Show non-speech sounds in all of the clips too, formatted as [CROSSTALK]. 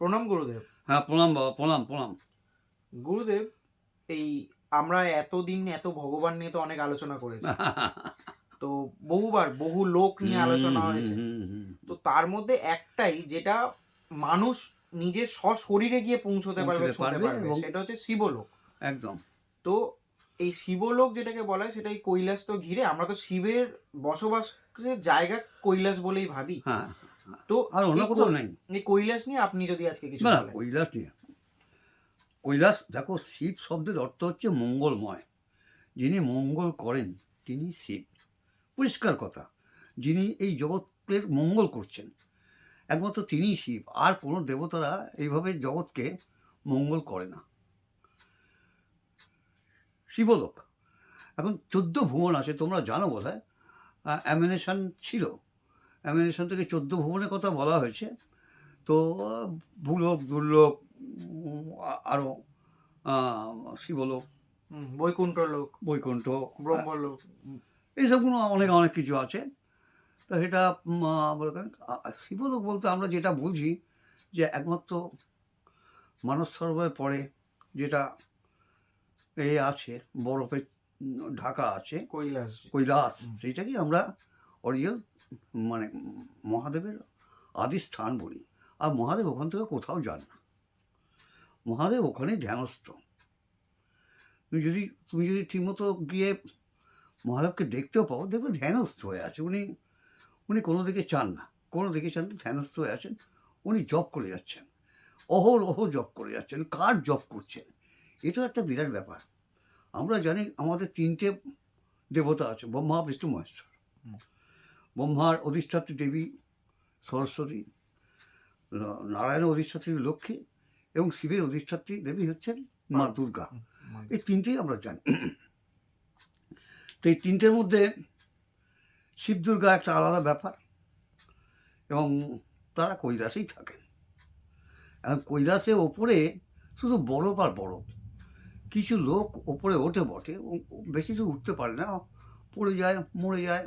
প্রণাম গুরুদেব। হ্যাঁ প্রণাম বাবা প্রণাম প্রণাম। গুরুদেব এই আমরা এতদিন এত ভগবান নিয়ে তো অনেক আলোচনা করেছি। [LAUGHS] তো বহুবার বহু লোক নিয়ে আলোচনা হয়েছে। তো তার মধ্যে একটাই যেটা মানুষ নিজের স্বশরীরে গিয়ে পৌঁছতে পারবে ছুঁতে পারবে পারবে সেটা হচ্ছে শিবলোক। একদম। তো এই শিবলোক যেটাকে বলা হয় সেটা এই কৈলাস তো ঘিরে আমরা তো শিবের বসবাসের জায়গা কৈলাস বলেই ভাবি। হ্যাঁ তো আর অন্য কোথাও নেই। এই কৈলাস নিয়ে আপনি যদি আজকে কিছু না কৈলাস নিয়ে। কৈলাস দেখো শিব শব্দের অর্থ হচ্ছে মঙ্গলময়। যিনি মঙ্গল করেন তিনি শিব। পরিষ্কার কথা। যিনি এই জগতের মঙ্গল করছেন একমাত্র তিনিই শিব। আর কোনো দেবতারা এইভাবে জগৎকে মঙ্গল করে না। শিবলোক। এখন চোদ্দ ভুবন আছে তোমরা জানো বোধ হয় অ্যামিনেশন ছিল। অ্যামিনেশন থেকে চোদ্দ ভুবনের কথা বলা হয়েছে। তো ভূলোক দুর্লোক আরও শিবলোক। বৈকুণ্ঠ লোক বৈকুণ্ঠ। ব্রহ্মলোক। এইসবগুলো অনেক অনেক কিছু আছে। তো সেটা শিবলোক বলতে আমরা যেটা বুঝি যে একমাত্র মানস সরোবরের পড়ে যেটা এ আছে বরফে ঢাকা আছে। কৈলাস। কৈলাস হুম। সেইটাকেই আমরা অরিজিনাল মানে মহাদেবের আদি স্থান বলি। আর মহাদেব ওখান থেকে কোথাও যান না। মহাদেব ওখানে ধ্যানস্থ। তুমি যদি তুমি যদি ঠিকমতো গিয়ে মহাদেবকে দেখতেও পাও দেখবে ধ্যানস্থ হয়ে আছে। উনি উনি কোনো দিকে চান না। কোনো দিকে চান না, ধ্যানস্থ হয়ে আছেন। উনি জব করে যাচ্ছেন। অহর অহ জব করে যাচ্ছেন। কার জব করছেন? এটাও একটা বিরাট ব্যাপার। আমরা জানি আমাদের তিনটে দেবতা আছে ব্রহ্মা বিষ্ণু মহেশ্বর। ব্রহ্মার অধিষ্ঠাত্রী দেবী সরস্বতী নারায়ণের অধিষ্ঠাত্রী লক্ষ্মী এবং শিবের অধিষ্ঠাত্রী দেবী হচ্ছেন মা দুর্গা। এই তিনটেই আমরা জানি। তো এই তিনটের মধ্যে শিব দুর্গা একটা আলাদা ব্যাপার এবং তারা কৈলাসেই থাকেন। এখন কৈলাসে ওপরে শুধু বরফ আর বরফ। কিছু লোক ওপরে ওঠে বটে বেশি দূর উঠতে পারে না পড়ে যায় মরে যায়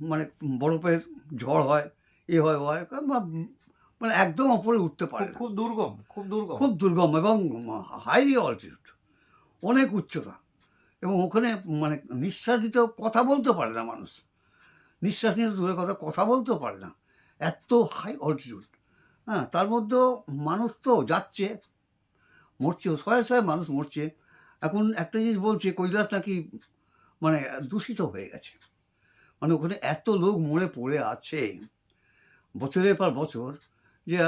মানে বরফের ঝড় হয় এ হয় হয় বা মানে একদম ওপরে উঠতে পারে খুব দুর্গম খুব দুর্গম। খুব দুর্গম এবং হাইলি অল্টিটিউড অনেক উচ্চতা এবং ওখানে মানে নিঃশ্বাস নিতেও কথা বলতে পারে না মানুষ। নিঃশ্বাস নিতে দূরের কথা কথা বলতেও পারে না। এত হাই অল্টিটিউড হ্যাঁ তার মধ্যেও মানুষ তো যাচ্ছে মরছে, শয়ে শয়ে মানুষ মরছে। এখন একটা জিনিস বলছে, কৈলাস নাকি মানে দূষিত হয়ে গেছে। মানে ওখানে এত লোক মরে পড়ে আছে বছরের পর বছর যে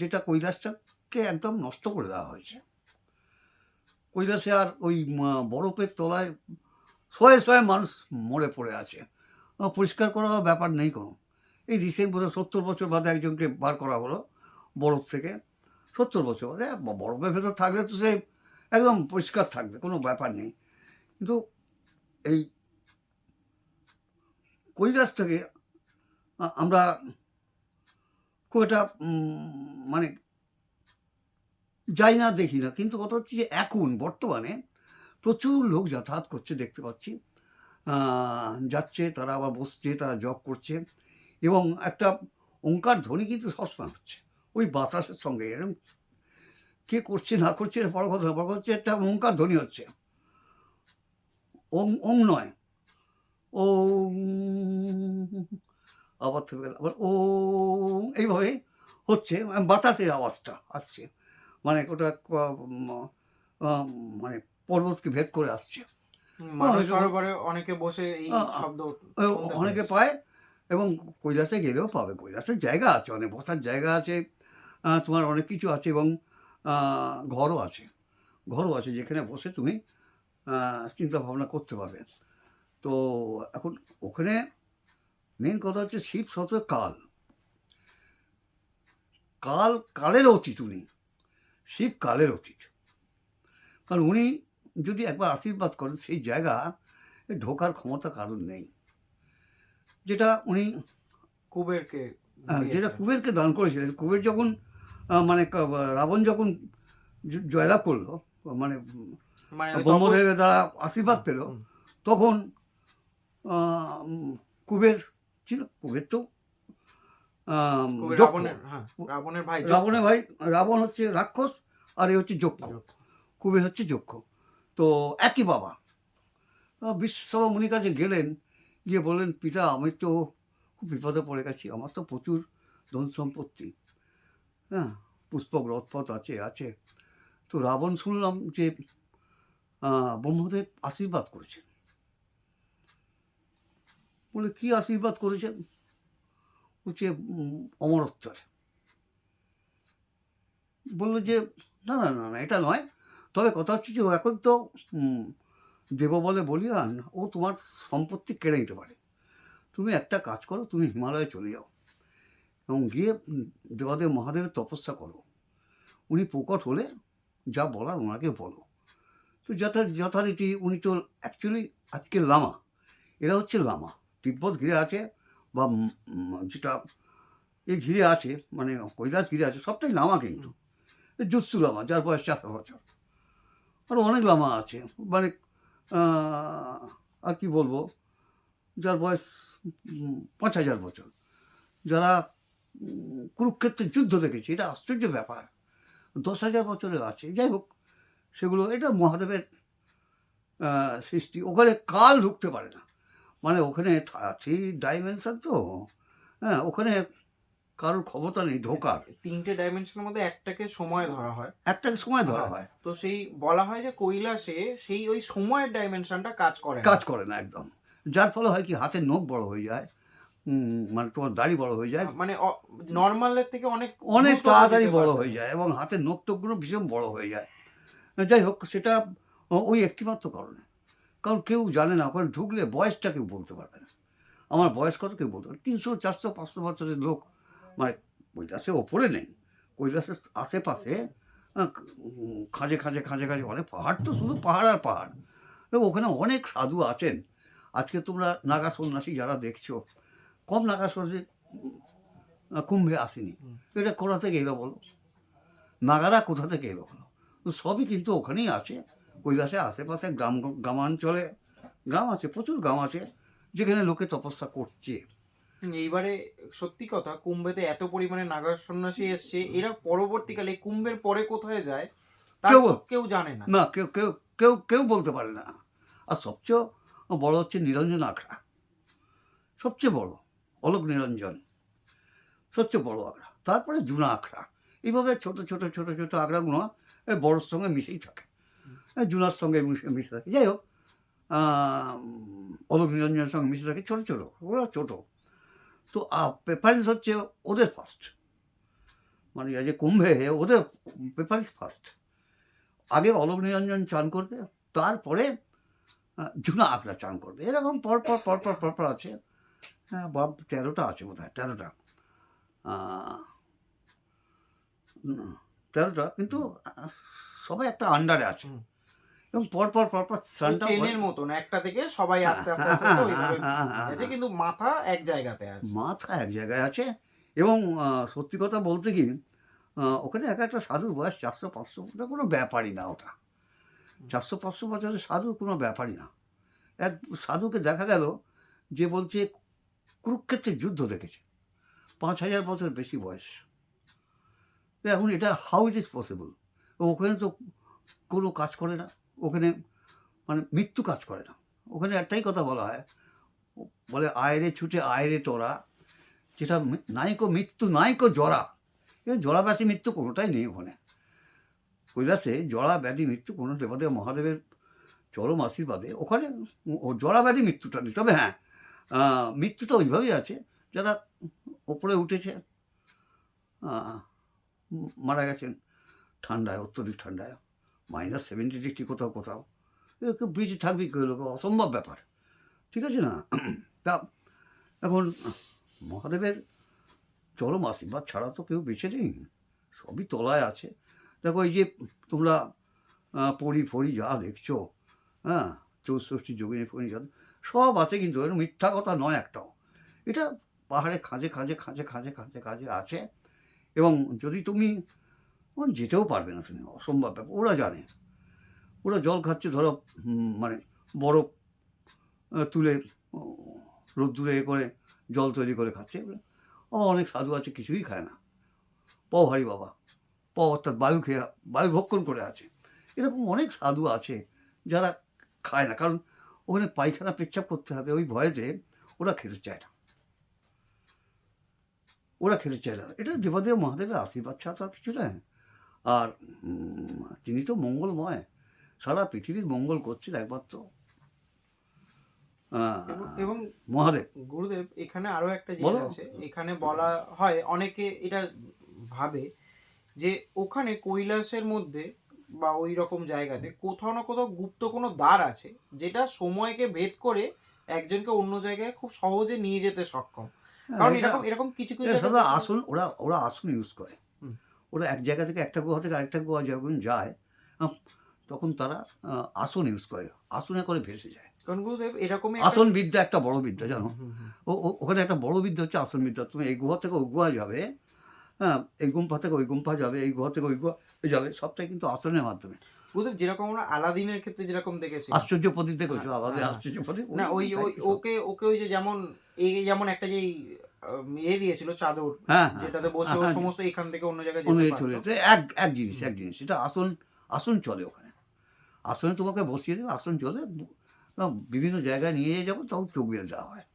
যেটা কৈলাসটাকে একদম নষ্ট করে দেওয়া হয়েছে। কৈলাসে আর ওই বরফের তলায় শয়ে শয়ে মানুষ মরে পড়ে আছে। পরিষ্কার করার ব্যাপার নেই কোনো। এই রিসেন্ট বোধহয় সত্তর বছর বাদে একজনকে বার করা হলো বরফ থেকে। সত্তর বছর। বরফের ভেতর থাকলে তো সে একদম পরিষ্কার থাকবে, কোনো ব্যাপার নেই। কিন্তু এই কৈলাসটাকে আমরা খুব একটা মানে যাই না দেখি না, কিন্তু কথা হচ্ছে যে এখন, বর্তমানে প্রচুর লোক যাতায়াত করছে দেখতে পাচ্ছি। যাচ্ছে, তারা আবার বসছে, তারা জব করছে এবং একটা ওঙ্কার ধ্বনি কিন্তু সবসময় হচ্ছে। ওই বাতাসের সঙ্গে এরকম কে করছে না করছে এটা বড় কথা বড় কথা হচ্ছে একটা ওঙ্কার ধ্বনি হচ্ছে। ওং ওং নয়। ও আবার থেমে গেল আবার ও এইভাবে হচ্ছে মানে বাতাসের আওয়াজটা আসছে। মানে ওটা মানে পর্বতকে ভেদ করে আসছে। মানুষ অনেকে- বসে এই শব্দ অনেকে পায় এবং কৈলাসে গেলেও পাবে। কৈলাসের জায়গা আছে অনেক বসার জায়গা আছে। তোমার অনেক কিছু আছে এবং ঘরও আছে। ঘরও আছে যেখানে বসে তুমি চিন্তা ভাবনা করতে পারবে। তো এখন ওখানে মেন কথা হচ্ছে শিব শত কাল। কাল কালের অতীত উনি। শিব কালের অতীত। কারণ উনি যদি একবার আশীর্বাদ করেন সেই জায়গা ঢোকার ক্ষমতা কারণ নেই। যেটা উনি কুবেরকে যেটা কুবেরকে দান করেছিলেন। কুবের যখন মানে রাবণ যখন জয়লাভ করল মানে মানে ব্রহ্মদেবের দ্বারা আশীর্বাদ পেল তখন কুবের ছিল কুবের তো আহ, রাবণের হ্যাঁ ভাই রাবণ হচ্ছে রাক্ষস আর এ হচ্ছে যক্ষ। যক্ষ। কুবের হচ্ছে যক্ষ। তো একই বাবা। বিশ্বসভা মুনির কাছে গেলেন গিয়ে বললেন পিতা আমি তো খুব বিপদে পড়ে গেছি আমার তো প্রচুর ধন সম্পত্তি হ্যাঁ পুষ্পক রথপথ আছে আছে। তো রাবণ শুনলাম যে ব্রহ্মদেব আশীর্বাদ করেছেন বলে কি আশীর্বাদ করেছেন উম, অমরত্বের বলল যে না না না না এটা নয়। তবে কথা হচ্ছে যে এখন তো দেব বলে বলিয়ান ও তোমার সম্পত্তি কেড়ে নিতে পারে। তুমি একটা কাজ করো তুমি হিমালয়ে চলে যাও। এবং গিয়ে দেবাদেব মহাদেবের তপস্যা করো। উনি প্রকট হলে যা বলার ওনাকে বলো। তো যথা, যথারীতি উনি তো অ্যাকচুয়ালি আজকে লামা। এরা হচ্ছে লামা। তিব্বত ঘিরে আছে বা যেটা এই ঘিরে আছে মানে কৈলাস ঘিরে আছে, সবটাই লামা কিন্তু। জুৎসু লামা, যার বয়স চারশো বছর। আর অনেক লামা আছে। মানে আর কি বলব? যার বয়স পাঁচ হাজার বছর। যারা কুরুক্ষেত্রের যুদ্ধ দেখেছে এটা আশ্চর্য ব্যাপার। দশ হাজার বছরের আছে যাই হোক সেগুলো এটা মহাদেবের সৃষ্টি ওখানে কাল ঢুকতে পারে না। মানে ওখানে থ্রি ডাইমেনশন তো হ্যাঁ ওখানে কারোর ক্ষমতা নেই ঢোকার। তিনটে ডাইমেনশনের মধ্যে একটাকে সময় ধরা হয়। একটাকে সময় ধরা হয় তো সেই বলা হয় যে কৈলাসে সেই ওই সময়ের ডাইমেনশনটা কাজ করে কাজ করে না একদম। যার ফলে হয় কি হাতের নখ বড় হয়ে যায় মানে তোমার দাড়ি বড় হয়ে যায়। মানে নর্মালের থেকে অনেক অনেক তাড়াতাড়ি বড় হয়ে যায় এবং হাতের নখ টকগুলো ভীষণ বড় হয়ে যায়। যাই হোক সেটা ওই একটিমাত্র কারণে। কারণ কেউ জানে না ওখানে ঢুকলে বয়সটা কেউ বলতে পারবে না। আমার বয়স কত কেউ বলতে পারবে তিনশো চারশো পাঁচশো বছরের লোক মানে কৈলাসে ওপরে নেই। কৈলাসের আশেপাশে খাঁজে খাঁজে খাঁজে খাঁজে অনেক পাহাড় তো শুধু পাহাড় আর পাহাড়। এবং ওখানে অনেক সাধু আছেন। আজকে তোমরা নাগা সন্ন্যাসী যারা দেখছ কম নাগা সন্ন্যাসী কুম্ভে আসেনি। এটা কোথা থেকে এলো বলো? নাগারা কোথা থেকে এলো বলো? তো সবই কিন্তু ওখানেই আছে কৈলাসে আশেপাশে গ্রাম গ্রামাঞ্চলে গ্রাম আছে প্রচুর গ্রাম আছে যেখানে লোকে তপস্যা করছে। এইবারে সত্যি কথা কুম্ভেতে এত পরিমাণে নাগার সন্ন্যাসী এসছে এরা পরবর্তীকালে কুম্ভের পরে কোথায় যায় তা কেউ- কেউ জানে না। না কেউ কেউ কেউ কেউ বলতে পারে না। আর সবচেয়ে বড় হচ্ছে নিরঞ্জন আখড়া। সবচেয়ে বড়। অলোক নিরঞ্জন সবচেয়ে বড় আখড়া। তারপরে জুনা আখড়া। এইভাবে ছোট ছোট ছোট ছোট আখড়াগুলো এই বড়োর সঙ্গে মিশেই থাকে। জুনার সঙ্গে মিশে মিশে থাকে। যাই হোক অলোক নিরঞ্জনের সঙ্গে মিশে থাকে ছোটো ছোটো। ওরা ছোটো। তো পেপারিস হচ্ছে ওদের ফার্স্ট মানে যে কুম্ভে ওদের পেপারিস ফার্স্ট আগে অলোক নিরঞ্জন চান করবে, তারপরে জুনা আখড়া চান করবে। এরকম পরপর পরপর পরপর আছে। হ্যাঁ বাপ তেরোটা আছে বোধ হয় তেরোটা তেরোটা কিন্তু সবাই একটা আন্ডারে আছে। এবং পরপর পরপর স্নানটা চেনের মতন একটা থেকে সবাই আস্তে আস্তে আস্তে কিন্তু মাথা এক জায়গাতে আছে। মাথা এক জায়গায় আছে এবং সত্যি কথা বলতে কি ওখানে এক একটা সাধুর বয়স চারশো পাঁচশো ওটা কোনো ব্যাপারই না ওটা। চারশো পাঁচশো বছরের সাধুর কোনো ব্যাপারই না। এক সাধুকে দেখা গেল যে বলছে কুরুক্ষেত্রের যুদ্ধ দেখেছে। পাঁচ হাজার বছর বেশি বয়স। এখন এটা হাউ ইট ইজ পসিবল ওখানে তো কোনো কাজ করে না। ওখানে মানে মৃত্যু কাজ করে না। ওখানে একটাই কথা বলা হয়। বলে আয়রে ছুটে আয়রে তোরা। যেটা নাইকো মৃত্যু, নাইকো জরা। এই জরা ব্যাধি মৃত্যু কোনোটাই নেই ওখানে। কৈলাসে জরা ব্যাধি মৃত্যু কোনো দেবদেব মহাদেবের চরম আশীর্বাদে ওখানে জরা ব্যাধি মৃত্যুটা নেই। তবে হ্যাঁ আহ, তো ওইভাবেই আছে। যারা ওপরে উঠেছে মারা গেছেন ঠান্ডায় অত্যধিক ঠান্ডায় মাইনাস সেভেন্টি ডিগ্রি কোথাও কোথাও। বেঁচে থাকবি কেউ লোক অসম্ভব ব্যাপার। ঠিক আছে না? তা এখন মহাদেবের চরম আশীর্বাদ ছাড়া তো কেউ বেঁচে নেই। সবই তলায় আছে। দেখো এই যে তোমরা পড়ি ফড়ি যা দেখছ হ্যাঁ চৌষষ্ঠী যোগিনী ফড়ি যা সব আছে কিন্তু এর মিথ্যা কথা নয় একটাও। এটা পাহাড়ে খাঁজে খাঁজে খাঁজে খাঁজে খাঁজে খাঁজে আছে এবং যদি তুমি যেতেও পারবে না তুমি, অসম্ভব ব্যাপার, ওরা জানে। ওরা জল খাচ্ছে ধরো মানে বরফ তুলে রোদ্দুরে এ করে জল তৈরি করে খাচ্ছে। ও অনেক সাধু আছে, কিছুই খায় না। প হারি বাবা প অর্থাৎ বায়ু খেয়ে, বায়ু ভক্ষণ করে আছে। এরকম অনেক সাধু আছে যারা খায় না, কারণ ওখানে পায়খানা পেচ্ছাপ করতে হবে ওই ভয়েতে ওরা খেতে চায় না। ওরা খেতে চায় না। এটা দেবাদেব মহাদেবের আশীর্বাদ ছাড়া তো আর কিছু নয়। আর তিনি তো মঙ্গলময়। সারা পৃথিবীর মঙ্গল করছেন একমাত্র। এবং মহাদেব। গুরুদেব এখানে আরও একটা জিনিস আছে। এখানে বলা হয় অনেকে এটা ভাবে যে ওখানে কৈলাসের মধ্যে বা ওই রকম জায়গাতে কোথাও না কোথাও গুপ্ত কোনো দ্বার আছে যেটা সময়কে ভেদ করে একজনকে অন্য জায়গায় খুব সহজে নিয়ে যেতে সক্ষম। কারণ এরকম এরকম কিছু কিছু আসন ওরা ওরা আসন ইউজ করে। ওরা এক জায়গা থেকে একটা গুহা থেকে আরেকটা গুহা যখন যায় তখন তারা আসন ইউজ করে আসনে করে ভেসে যায়। কারণ গুরুদেব এরকমই আসন বিদ্যা একটা বড় বিদ্যা জানো? ও- ওখানে একটা বড় বিদ্যা হচ্ছে আসন বিদ্যা। তুমি এই গুহা থেকে ও গুহা যাবে হ্যাঁ এই গুম্পা থেকে ওই গুম্পা যাবে এই গুহা থেকে ওই গুহা যাবে সবটাই কিন্তু আসনের মাধ্যমে। যেরকম আমরা আলাদিনের ক্ষেত্রে যেরকম দেখেছি। আশ্চর্য প্রদীপ দেখেছ? হ্যাঁ, আলাদা হ্যাঁ। আশ্চর্য প্রদীপ? না ওই ওই ওকে ওকে ওই যে যেমন এই যেমন একটা যে ইয়ে দিয়েছিল চাদর হ্যাঁ যেটাতে বসে সমস্ত এখান থেকে অন্য জায়গায় যেতে চলে। এক এক জিনিস এক জিনিস এটা আসন আসন চলে ওখানে। আসনে তোমাকে বসিয়ে দেবে আসন চলে বিভিন্ন জায়গায় নিয়ে যাব তখন চোখ বেড়ে যাওয়া হয়।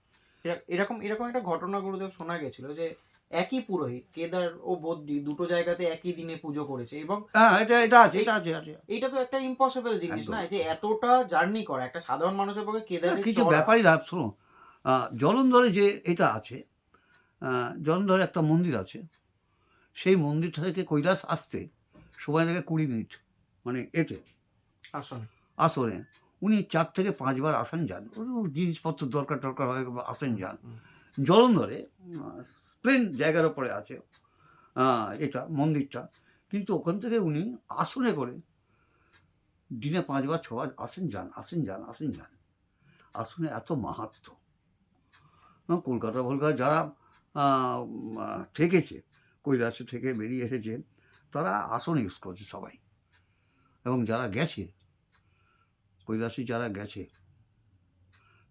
এরকম এরকম একটা ঘটনা গুরুদেব শোনা গেছিল যে একই পুরোহিত কেদার ও বদ্রি দুটো জায়গাতে একই দিনে পুজো করেছে এবং হ্যাঁ এটা এটা আছে এটা আছে এইটা তো একটা ইম্পসিবল জিনিস না যে এতটা জার্নি করা একটা সাধারণ মানুষের পক্ষে কেদারে কিছু ব্যাপারই লাভ শোনো জলন্ধরে যে এটা আছে জলন্ধরে একটা মন্দির আছে সেই মন্দির থেকে কৈলাস আসতে সময় লাগে কুড়ি মিনিট মানে এতে আসলে আসনে উনি চার থেকে পাঁচবার আসেন যান জিনিসপত্র দরকার টরকার হয় আসেন যান। জলন্ধরে প্লেন জায়গার ওপরে আছে। এটা মন্দিরটা। কিন্তু ওখান থেকে উনি আসনে করে দিনে পাঁচবার, ছবার আসেন যান আসেন যান আসেন যান। আসনে এত মাহাত্ম। কলকাতা ফলকাতা যারা থেকেছে কৈলাসে থেকে বেরিয়ে এসেছে, তারা আসন ইউজ করছে সবাই। এবং যারা গেছে, কৈলাসে যারা গেছে,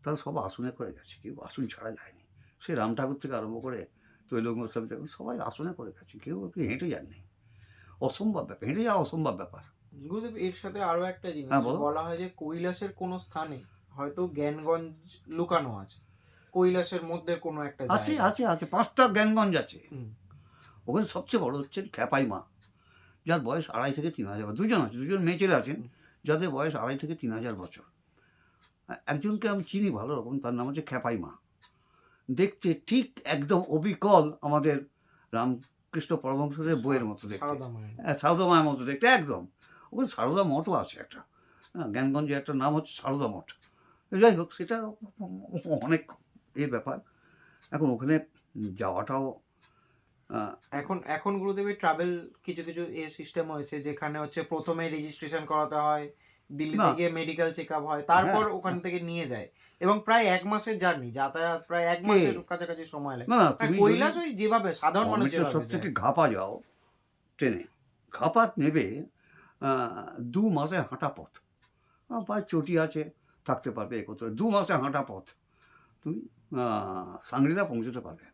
তারা সব আসনে করে গেছে। কেউ আসন ছাড়া যায়নি। সে রাম ঠাকুর থেকে আরম্ভ করে তৈলঙ্গ গোস্বামী থেকে সবাই আসনে করে গেছে কেউ কি হেঁটে যাননি। অসম্ভব ব্যাপার হেঁটে যাওয়া অসম্ভব ব্যাপার। গুরুদেব এর সাথে আরও একটা জিনিস হ্যাঁ, বলো। বলা হয় যে কৈলাসের কোনো স্থানে হয়তো জ্ঞানগঞ্জ লুকানো আছে। কৈলাসের মধ্যে কোনো একটা আছে আছে আছে পাঁচটা জ্ঞানগঞ্জ আছে। ওখানে সবচেয়ে বড় হচ্ছেন খ্যাপাই মা যার বয়স আড়াই থেকে তিন হাজার দুজন আছে দুজন মেয়ে ছেলে আছেন যাদের বয়স আড়াই থেকে তিন হাজার বছর। একজনকে আমি চিনি ভালো রকম তার নাম হচ্ছে খ্যাপাই মা। দেখতে ঠিক একদম অবিকল আমাদের রামকৃষ্ণ পরমহংসদের বইয়ের মতো দেখতে। হ্যাঁ, সারদা মায়ের মতো দেখতে একদম। ওখানে সারদা মঠও আছে একটা। হ্যাঁ জ্ঞানগঞ্জে একটা নাম হচ্ছে সারদা মঠ। যাই হোক সেটা অনেক এর ব্যাপার। এখন ওখানে যাওয়াটাও এখন এখন গুরুদেবের ট্রাভেল কিছু কিছু এ সিস্টেম হয়েছে যেখানে হচ্ছে প্রথমে রেজিস্ট্রেশন করাতে হয় দিল্লি। থেকে মেডিকেল চেক আপ হয় তারপর হ্যাঁ। ওখান থেকে নিয়ে যায়। এবং প্রায় এক মাসের জার্নি যাতায়াত প্রায় এক মাসের কাছাকাছি সময় লাগে। না কৈলাস ওই যেভাবে সাধারণ মানুষ যেভাবে থেকে ঘাপা যাও ট্রেনে ঘাপা নেবে দু মাসে হাঁটা পথ। প্রায় চটি আছে থাকতে পারবে এ করতে দু মাসে হাঁটা পথ। তুমি সাংরিলা পৌঁছতে পারবে।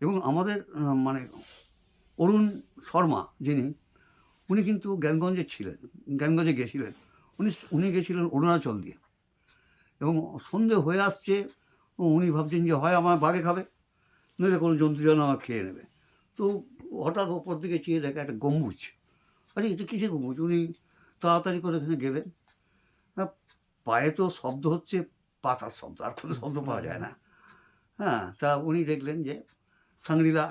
এবং আমাদের মানে অরুণ শর্মা যিনি উনি কিন্তু জ্ঞানগঞ্জে ছিলেন জ্ঞানগঞ্জে গেছিলেন। উনি উনি গেছিলেন অরুণাচল দিয়ে। এবং সন্ধে হয়ে আসছে, উনি ভাবছেন যে হয় আমার বাঘে খাবে, নইলে কোনো জন্তু যেন আমার খেয়ে নেবে। তো হঠাৎ ওপর দিকে চেয়ে দেখে একটা গম্বুজ। আরে, এটা কিসের গম্বুজ? উনি তাড়াতাড়ি করে এখানে গেলেন। পায়ে তো শব্দ হচ্ছে, পাতার শব্দ, আর কোনো শব্দ পাওয়া যায় না। হ্যাঁ তা উনি দেখলেন যে সাংরিলা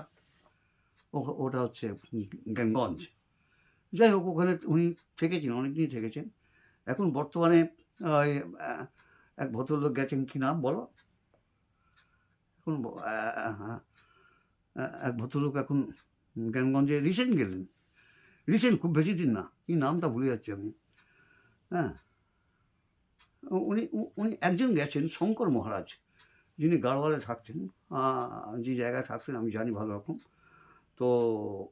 ওটা হচ্ছে জ্ঞানগঞ্জ যাই হোক, ওখানে উনি থেকেছেন, অনেকদিনই থেকেছেন। এখন বর্তমানে এক ভদ্রলোক গেছেন কি নাম বলো? এখন এক ভদ্রলোক এখন জ্ঞানগঞ্জে রিসেন্ট গেলেন। রিসেন্ট খুব বেশি দিন না কি নামটা ভুলে যাচ্ছি আমি। হ্যাঁ। উনি উনি একজন গেছেন শঙ্কর মহারাজ যিনি গাড়োয়ালে থাকতেন। আহ, যে জায়গায় থাকতেন আমি জানি ভালো রকম। তো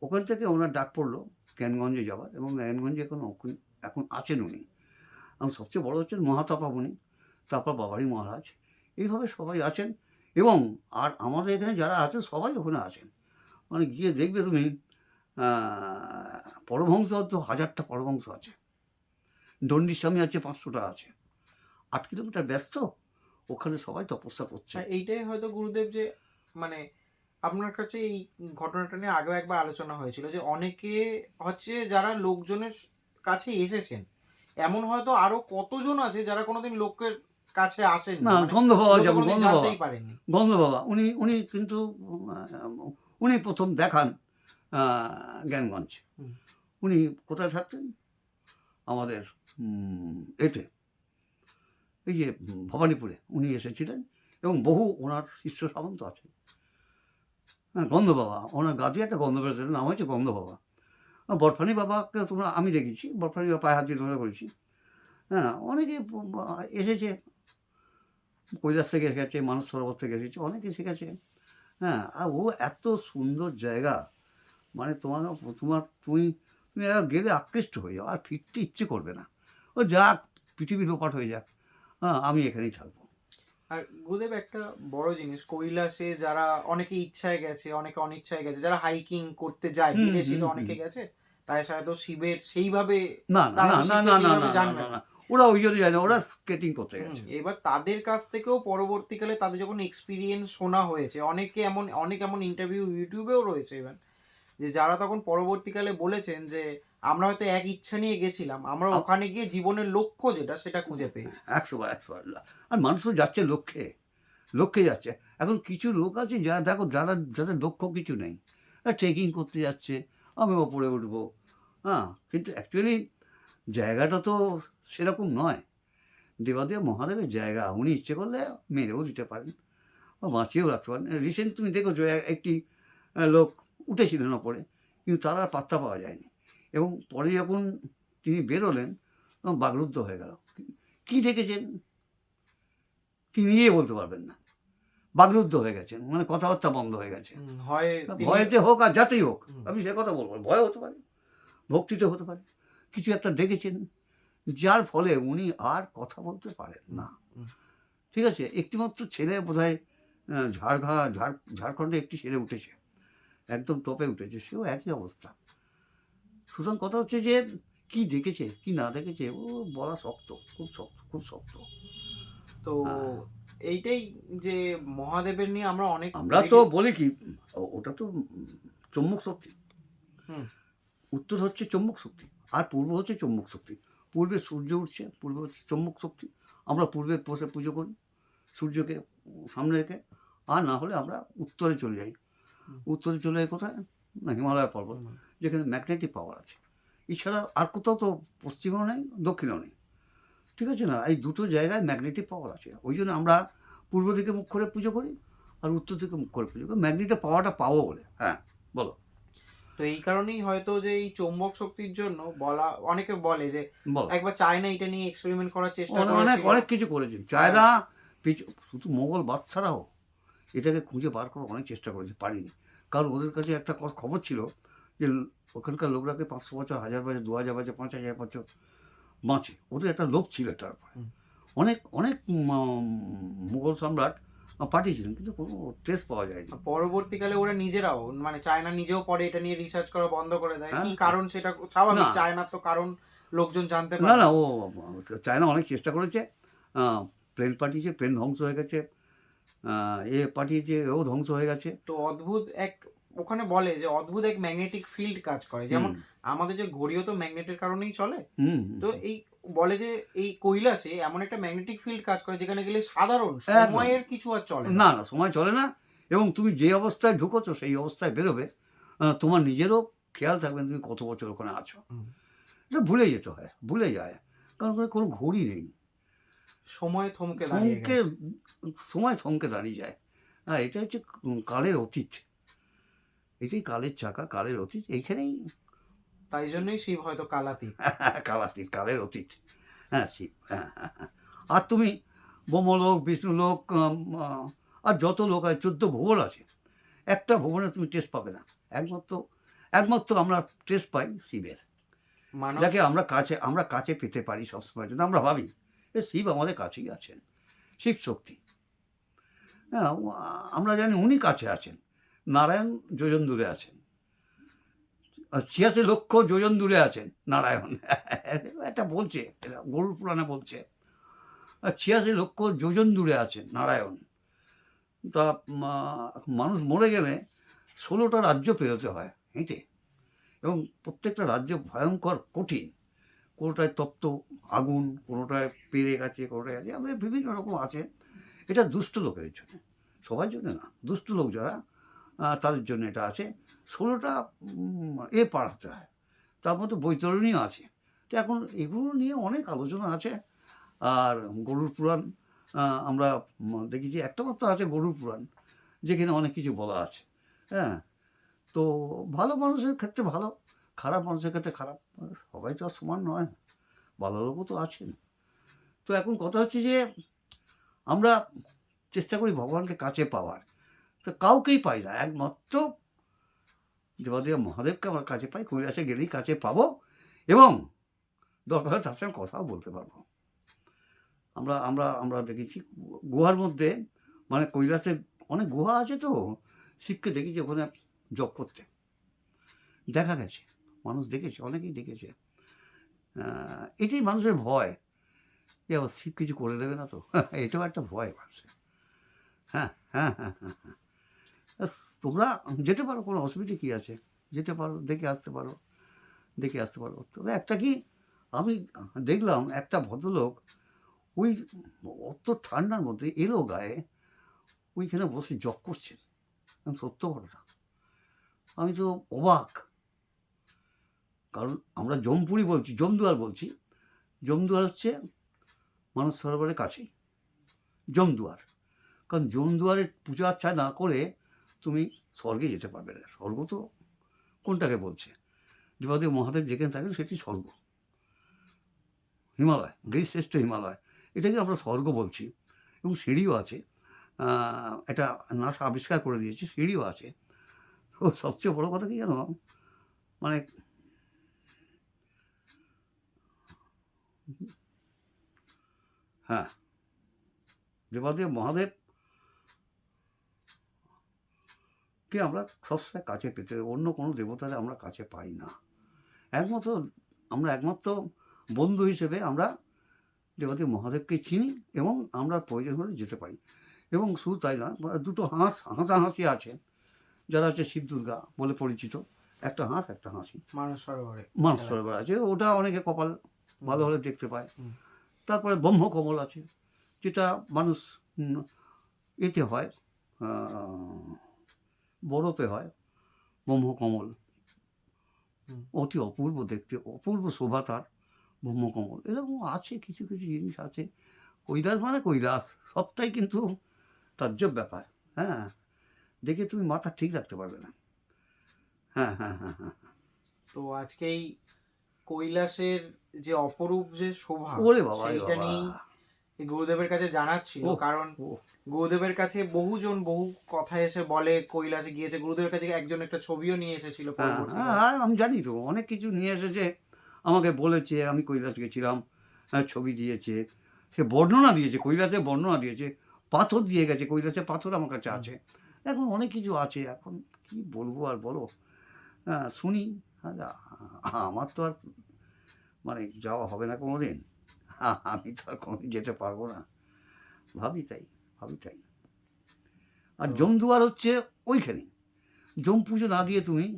ওখান থেকে ওনার ডাক পড়ল জ্ঞানগঞ্জে যাওয়ার এবং জ্ঞানগঞ্জে এখন এখন আছেন উনি। এবং সবচেয়ে বড় হচ্ছেন মহাতাপাবনী তারপর বাবারি মহারাজ, এইভাবে সবাই আছেন এবং আর আমাদের এখানে যারা আছেন সবাই ওখানে আছেন। মানে গিয়ে দেখবে তুমি পরমহংস তো হাজারটা পরমহংস আছে। দণ্ডির স্বামী আছে পাঁচশোটা আছে। আট কিলোমিটার ব্যস্ত, ওখানে সবাই তপস্যা করছে। এইটাই হয়তো গুরুদেব যে মানে আপনার কাছে এই ঘটনাটা নিয়ে আগেও একবার আলোচনা হয়েছিল যে অনেকে হচ্ছে যারা লোকজনের কাছে এসেছেন, এমন হয়তো আরও কতজন আছে যারা কোনোদিন লোকের কাছে আসেন না গন্ধ পাওয়া যাবে গন্ধ পাওয়া গন্ধ বাবা উনি উনি কিন্তু উনি প্রথম দেখান জ্ঞানগঞ্জ। উনি কোথায় থাকতেন? আমাদের এতে এই যে ভবানীপুরে উনি এসেছিলেন এবং বহু ওনার শিষ্য সামন্ত আছে। হ্যাঁ গন্ধ বাবা ওনার গাছে একটা গন্ধ বেরোতে নাম হয়েছে গন্ধ বাবা। বরফানি বাবাকে তোমরা আমি দেখেছি বরফানি বাবা পায়ে হাত দিয়ে ধরে করেছি। হ্যাঁ অনেকে এসেছে কৈলাস থেকে গেছে মানস সরোবর থেকে এসেছে অনেকে শিখেছে। হ্যাঁ আর ও এত সুন্দর জায়গা। মানে তোমার তোমার তুমি তুমি গেলে আকৃষ্ট হয়ে যাও আর ফিরতে ইচ্ছে করবে না। ও যাক পৃথিবী লোপাট হয়ে যাক। হ্যাঁ আমি এখানেই থাকব। আর গুরুদেব একটা বড় জিনিস কৈলাসে যারা অনেকে ইচ্ছায় গেছে অনেকে অনিচ্ছায় গেছে যারা হাইকিং করতে যায় বিদেশি তো অনেকে গেছে তাই হয়তো শিবের সেইভাবে না না না না না না না, জানবে না, না। না ওরা ওই জন্য যায় না ওরা স্কেটিং করতে গেছে। এবার তাদের কাছ থেকেও পরবর্তীকালে তাদের যখন এক্সপিরিয়েন্স শোনা হয়েছে অনেকে এমন অনেক এমন ইন্টারভিউ ইউটিউবেও রয়েছে ইভেন যে যারা তখন পরবর্তীকালে বলেছেন যে আমরা হয়তো এক ইচ্ছা নিয়ে গেছিলাম আমরা ওখানে গিয়ে জীবনের লক্ষ্য যেটা সেটা খুঁজে পেয়েছি। একশো বার একশো বার। আর মানুষ তো যাচ্ছে লক্ষ্যে লক্ষ্যে যাচ্ছে। এখন কিছু লোক আছে যা দেখো যারা যাদের লক্ষ্য কিছু নেই ট্রেকিং করতে যাচ্ছে আমি ওপরে উঠবো। হ্যাঁ কিন্তু অ্যাকচুয়ালি জায়গাটা তো সেরকম নয়। দেবাদেব মহাদেবের জায়গা, উনি ইচ্ছে করলে মেরেও দিতে পারেন বা বাঁচিয়েও রাখতে পারেন। রিসেন্ট তুমি দেখেছ একটি লোক উঠেছিলেন ওপরে, কিন্তু তার আর পাত্তা পাওয়া যায়নি। এবং পরে যখন তিনি বেরোলেন, তখন বাগরুদ্ধ হয়ে গেল। কি দেখেছেন? তিনি নিজেই বলতে পারবেন না। বাগরুদ্ধ হয়ে গেছেন মানে কথাবার্তা বন্ধ হয়ে গেছে। ভয়েতে হোক আর যাতেই হোক আমি সে কথা বলব। ভয় হতে পারে ভক্তিতে হতে পারে। কিছু একটা দেখেছেন যার ফলে উনি আর কথা বলতে পারেন না। ঠিক আছে একটিমাত্র ছেলে বোধ হয় ঝাড়ঘা ঝাড় ঝাড়খণ্ডে একটি ছেলে উঠেছে একদম টপে উঠেছে সেও একই অবস্থা। সুতরাং কথা হচ্ছে যে কি দেখেছে কি না দেখেছে ও বলা শক্ত খুব শক্ত খুব শক্ত। তো হ্যাঁ। এইটাই যে মহাদেবের নিয়ে আমরা অনেক আমরা তো বলি কি ওটা তো চম্মক শক্তি। উত্তর হচ্ছে চম্মক শক্তি আর পূর্ব হচ্ছে চম্মক শক্তি। পূর্বে সূর্য উঠছে পূর্বে হচ্ছে চম্মক শক্তি। আমরা পূর্বে বসে পুজো করি সূর্যকে সামনে রেখে আর না হলে আমরা উত্তরে চলে যাই। উত্তরে চলে যাই কোথায়? না হিমালয় পর্বত যেখানে ম্যাগনেটিক পাওয়ার আছে। এছাড়া আর কোথাও তো পশ্চিমেও নেই দক্ষিণেও নেই। ঠিক আছে না? এই দুটো জায়গায় ম্যাগনেটিক পাওয়ার আছে। ওই জন্য আমরা পূর্ব দিকে মুখ করে পুজো করি আর উত্তর দিকে মুখ করে পুজো করি। ম্যাগনেটিক পাওয়ারটা পাবো বলে। হ্যাঁ বলো। তো এই কারণেই হয়তো যে এই চৌম্বক শক্তির জন্য বলা অনেকে বলে যে একবার চায়না এটা নিয়ে এক্সপেরিমেন্ট করার চেষ্টা অনেক অনেক কিছু করেছেন চায়না শুধু মোগল বাদশারাও এটাকে খুঁজে বার করার অনেক চেষ্টা করেছে পারিনি। কারণ ওদের কাছে একটা খবর ছিল যে ওখানকার লোকরাকে পাঁচশো বছর হাজার বছর দু হাজার বছর পাঁচ হাজার বছর বাঁচে। ওদের একটা লোভ ছিল এটার উপরে। অনেক অনেক মুঘল সম্রাট পাঠিয়েছিলেন কিন্তু কোনো টেস্ট পাওয়া যায়নি। পরবর্তীকালে ওরা নিজেরাও মানে চায়না নিজেও পরে এটা নিয়ে রিসার্চ করা বন্ধ করে দেয়। কি হ্যাঁ। কারণ সেটা স্বাভাবিক চায়নার তো কারণ লোকজন জানতে না না ও চায়না অনেক চেষ্টা করেছে। প্লেন পাঠিয়েছে প্লেন ধ্বংস হয়ে গেছে। এ পাঠিয়েছে ও ধ্বংস হয়ে গেছে। তো অদ্ভুত এক ওখানে বলে যে অদ্ভুত এক ম্যাগনেটিক ফিল্ড কাজ করে। যেমন আমাদের যে ঘড়িও তো ম্যাগনেটের কারণেই চলে। তো এই বলে যে এই কৈলাসে এমন একটা ম্যাগনেটিক ফিল্ড কাজ করে যেখানে গেলে সাধারণ সময়ের কিছু আর চলে না। না সময় চলে না। এবং তুমি যে অবস্থায় ঢুকোছো সেই অবস্থায় বেরোবে। তোমার নিজেরও খেয়াল থাকবে তুমি কত বছর ওখানে আছো। এটা ভুলে যেতে হয় ভুলে যায়। কারণ ওখানে কোনো ঘড়ি নেই। সময় থমকে দাঁড়িয়ে থমকে সময় থমকে দাঁড়িয়ে যায়। হ্যাঁ এটা হচ্ছে কালের অতীত। এটাই কালের চাকা কালের অতীত এইখানেই তাই জন্যই শিব হয়তো কালাতি [LAUGHS] কালাতীত কালের অতীত। হ্যাঁ শিব হ্যাঁ হ্যাঁ, হ্যাঁ। আর তুমি বোমলোক বিষ্ণুলোক আর যত লোক আছে চোদ্দ ভুবন আছে একটা ভুবনে তুমি টেস্ট পাবে না। একমাত্র একমাত্র আমরা টেস্ট পাই শিবের। যাকে আমরা কাছে আমরা কাছে পেতে পারি সবসময়ের জন্য আমরা ভাবি যে শিব আমাদের কাছেই আছেন শিব শক্তি। হ্যাঁ আমরা জানি উনি কাছে আছেন। নারায়ণ যোজন দূরে আছেন। ছিয়াশি লক্ষ যোজন দূরে আছেন নারায়ণ। এটা বলছে, এটা গরুর পুরাণে বলছে। ছিয়াশি লক্ষ যোজন দূরে আছেন নারায়ণ। তা মানুষ মরে গেলে ষোলোটা রাজ্য পেরোতে হয় হেঁটে। এবং প্রত্যেকটা রাজ্য ভয়ঙ্কর, কঠিন। কোনোটায় তপ্ত, আগুন, কোনোটায় পেরে গেছে, কোনোটায় আছে বিভিন্ন রকম আছে এটা দুষ্ট লোকের জন্য, সবার জন্য না, দুষ্ট লোক যারা তাদের জন্য এটা আছে। ষোলোটা এ পাড়াতে হয়। তার মধ্যে বৈতরণীও আছে। তো এখন এগুলো নিয়ে অনেক আলোচনা আছে। আর গরুর পুরাণ আমরা উম, দেখেছি একটা মাত্র আছে গরুর পুরাণ যেখানে অনেক কিছু বলা আছে। হ্যাঁ? তো ভালো মানুষের ক্ষেত্রে ভালো খারাপ মানুষের ক্ষেত্রে খারাপ। সবাই তো আর সমান নয়। ভালো লোকও তো আছেন। তো এখন কথা হচ্ছে যে আমরা চেষ্টা করি ভগবানকে কাছে পাওয়ার। তো কাউকেই পাই না, একমাত্র দেবাদেব মহাদেবকে আমরা কাছে পাই। কৈলাসে গেলেই কাছে পাবো এবং দরকার তার সঙ্গে কথাও বলতে পারব। আমরা আমরা আমরা দেখেছি গুহার মধ্যে মানে কৈলাসে অনেক গুহা আছে তো, শিবকে দেখেছি ওখানে জপ করতে। দেখা গেছে, মানুষ দেখেছে, অনেকেই দেখেছে। এটাই মানুষের ভয় যে আবার শিব কিছু করে দেবে না তো। [LAUGHS] এটাও একটা ভয় মানুষের। হ্যাঁ হ্যাঁ হ্যাঁ হ্যাঁ হ্যাঁ। তোমরা যেতে পারো, কোনো অসুবিধে কী আছে? যেতে পারো, দেখে আসতে পারো, দেখে আসতে পারো। তবে একটা কি, আমি দেখলাম একটা ভদ্রলোক ওই অত ঠান্ডার মধ্যে এলো গায়ে, ওইখানে বসে জব করছেন সত্য ঘটনা। আমি তো অবাক। কারণ আমরা জমপুরি বলছি, জমদুয়ার বলছি। জমদুয়ার হচ্ছে মানুষ সরোবরের কাছেই। জমদুয়ার। কারণ জমদুয়ারের পুজো আচ্ছা না করে তুমি স্বর্গে যেতে পারবে না। স্বর্গ তো কোনটাকে বলছে? দেবাদেব মহাদেব যেখানে থাকেন সেটি স্বর্গ। হিমালয় গেই শ্রেষ্ঠ হিমালয়, এটাকে আমরা স্বর্গ বলছি। এবং সিঁড়িও আছে। এটা নাসা আবিষ্কার করে দিয়েছে, সিঁড়িও আছে। ও সবচেয়ে বড় কথা কি জানো? মানে হ্যাঁ দেবাদেব মহাদেব কে আমরা সবসময় কাছে পেতে অন্য কোনো দেবতাকে আমরা কাছে পাই না। একমাত্র আমরা একমাত্র বন্ধু হিসেবে আমরা দেবাদেব মহাদেবকে চিনি এবং আমরা প্রয়োজন হলে যেতে পারি। এবং শুধু তাই না দুটো হাঁস হাসাহাসি আছে। যারা হচ্ছে শিব দুর্গা বলে পরিচিত। একটা হাঁস একটা হাসি। মানুষ সরোবরে মানস সরোবর আছে। ওটা অনেকে কপাল ভালো হলে দেখতে পায়। তারপরে ব্রহ্মকমল আছে। যেটা মানুষ এতে হয় বরফে হয় ব্রহ্মকমল। অতি অপূর্ব দেখতে অপূর্ব শোভা তার ব্রহ্মকমল। এরকম আছে কিছু কিছু জিনিস আছে। কৈলাস মানে কৈলাস সবটাই কিন্তু তাজ্জব ব্যাপার হ্যাঁ। দেখে তুমি মাথা ঠিক রাখতে পারবে না। হ্যাঁ হ্যাঁ হ্যাঁ হ্যাঁ তো আজকে এই কৈলাসের যে অপরূপ যে শোভা ওরে বাবা নিয়েই এই গুরুদেবের কাছে জানার ছিল ওহ, কারণ। গুরুদেবের কাছে বহুজন বহু কথা এসে বলে কৈলাসে গিয়েছে। গুরুদেবের কাছে একজন একটা ছবিও নিয়ে এসেছিল হ্যাঁ পরবর্তীকালে। হ্যাঁ আমি জানি তো অনেক কিছু নিয়ে এসেছে। আমাকে বলেছে আমি কৈলাস গেছিলাম হ্যাঁ, ছবি দিয়েছে। সে বর্ণনা দিয়েছে কৈলাসে বর্ণনা দিয়েছে পাথর দিয়ে গেছে কৈলাসে পাথর আমার কাছে আছে। এখন অনেক কিছু আছে এখন কি বলব আর বলো? হ্যাঁ শুনি হ্যাঁ, আমার তো আর মানে যাওয়া হবে না কোনো দিন আমি তো আর কোনোদিন যেতে পারব না। ভাবি তাই। ভাবি তাই আর তো- জমদুয়ার হচ্ছে ওইখানে জম পুজো না দিয়ে তুমি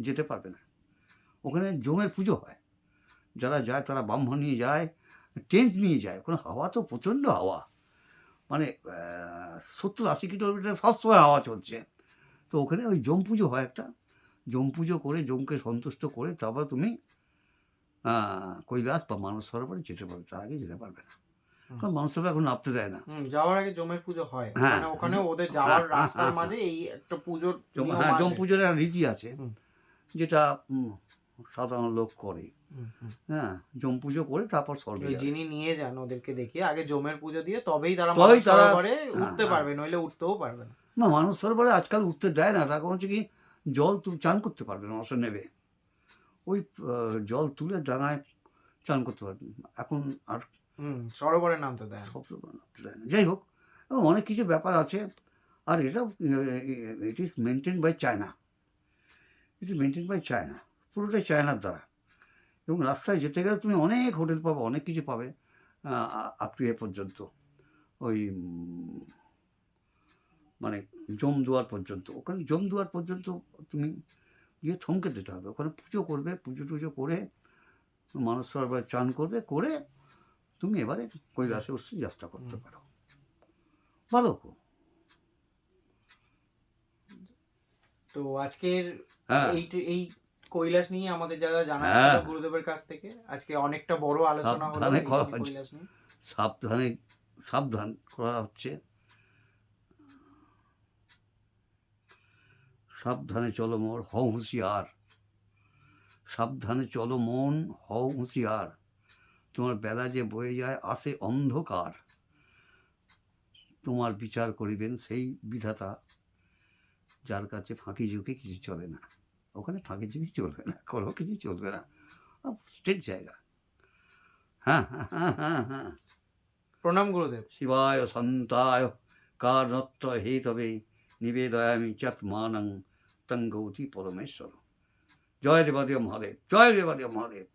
যেতে পারবে না। ওখানে জমের পুজো হয়। যারা যায় তারা ব্রাহ্মণ নিয়ে যায় টেন্ট নিয়ে যায়। ওখানে হাওয়া তো প্রচণ্ড হাওয়া। মানে সত্তর আশি কিলোমিটার সবসময় হাওয়া চলছে। তো ওখানে ওই জম পুজো হয় একটা। জম পুজো করে জমকে সন্তুষ্ট করে তারপর তুমি কৈলাস বা মানস সরোবরে যেতে পারবে। তার আগে যেতে পারবে না। কারণ এখন নামতে দেয় না। যাওয়ার আগে জমের পুজো হয়। হ্যাঁ। মানে ওখানে ওদের যাওয়ার হ্যাঁ, রাস্তার হ্যাঁ, মাঝে এই একটা পুজোর হ্যাঁ জম পুজোর একটা রীতি আছে যেটা সাধারণ লোক করে। হ্যাঁ জম পুজো করে তারপর স্বর্গে যিনি নিয়ে যান ওদেরকে দেখিয়ে আগে জমের পুজো দিয়ে তবেই তারা তবেই তারা- সরোবরে উঠতে হ্যাঁ, পারবে নইলে উঠতেও পারবে না। না মানুষ সরোবরে আজকাল উঠতে দেয় না তার কারণ হচ্ছে কি জল তুমি চান করতে পারবে না মানুষের নেবে। ওই জল তুলে ডাঙায় চান করতে পারবে। এখন আর হুম সরোবরে নামতে দেয় না। সব দেয় না। যাই হোক অনেক কিছু ব্যাপার আছে, আর এটা it is maintain by China it is maintain by China পুরোটাই চায়নার দ্বারা। এবং রাস্তায় যেতে গেলে তুমি অনেক হোটেল পাবে, অনেক কিছু পাবে আপ টু এ পর্যন্ত। ওই মানে জমদুয়ার পর্যন্ত। ওখানে জমদুয়ার পর্যন্ত তুমি গিয়ে থমকে দিতে হবে। ওখানে পুজো করবে, পুজো টুজো করে মানুষ সরবরাহ চান করবে, করে তুমি এবারে কৈলাসে উঠতে যাত্রা করতে পারো। ভালো তো আজকের হ্যাঁ। এই এই কৈলাস নিয়ে আমাদের যারা জানা হ্যাঁ। ছিল গুরুদেবের কাছ থেকে আজকে অনেকটা বড় আলোচনা হলো। কৈলাস নিয়ে। সাবধানে সাবধান করা হচ্ছে। সাবধানে চলো মোর হও হুঁশিয়ার। সাবধানে চলো মন হও হুঁশিয়ার। তোমার বেলা যে বয়ে যায় আসে অন্ধকার। তোমার বিচার করিবেন সেই বিধাতা যার কাছে ফাঁকি ঝুঁকি কিছু চলে না। ওখানে ফাঁকি ঝুঁকি চলবে না কোনো কিছু চলবে না। স্টেট জায়গা। হ্যাঁ হ্যাঁ হ্যাঁ হ্যাঁ হ্যাঁ। প্রণাম গুরুদেব। শিবায় সন্তায় কারণত্র হেতবে নিবেদয়ামি চাত্মানং তঙ্গৌতি পরমেশ্বর। জয় দেবাদেব মহাদেব জয় দেবাদেব মহাদেব।